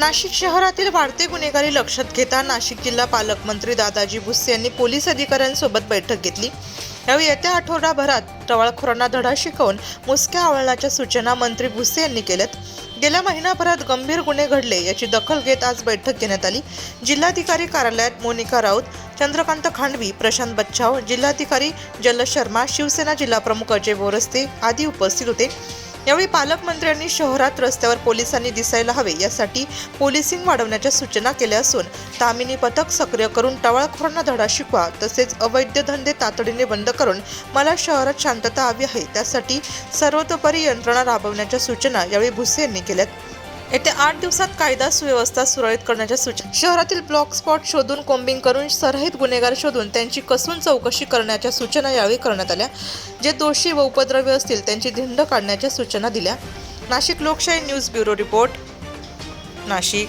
नाशिक शहरातील वाढते गुन्हेगारी लक्षात घेता नाशिक जिल्हा पालकमंत्री दादाजी भुसे यांनी पोलीस अधिकाऱ्यांसोबत बैठक घेतली. यावेळी येत्या आठवडाभरात टवाळखोरांना धडा शिकवून मुसक्या आवळण्याच्या सूचना मंत्री भुसे यांनी केल्यात. गेल्या महिनाभरात गंभीर गुन्हे घडले याची दखल घेत आज बैठक घेण्यात आली. जिल्हाधिकारी कार्यालयात मोनिका राऊत चंद्रकांत खांडवी प्रशांत बच्छाव जिल्हाधिकारी जल शर्मा शिवसेना जिल्हाप्रमुख अजय बोरस्ते आदी उपस्थित होते. यावेळी पालकमंत्र्यांनी शहरात रस्त्यावर पोलिसांनी दिसायला हवे यासाठी पोलिसिंग वाढवण्याच्या सूचना केल्या असून तामिनी पथक सक्रिय करून टवाळखोरांना धडा शिकवा तसेच अवैध धंदे तातडीने बंद करून मला शहरात शांतता हवी आहे त्यासाठी सर्वतोपरी यंत्रणा राबवण्याच्या सूचना यावेळी भुसे यांनी केल्यात. येत्या आठ दिवसात कायदा सुव्यवस्था सुरळीत करण्याच्या सूचना. शहरातील ब्लॉक स्पॉट शोधून कोम्बिंग करून सरहित गुन्हेगार शोधून त्यांची कसून चौकशी करण्याच्या सूचना यावेळी करण्यात आल्या. जे दोषी व उपद्रवी असतील त्यांची धिंड काढण्याच्या सूचना दिल्या. नाशिक लोकशाही न्यूज ब्युरो रिपोर्ट. नाशिक.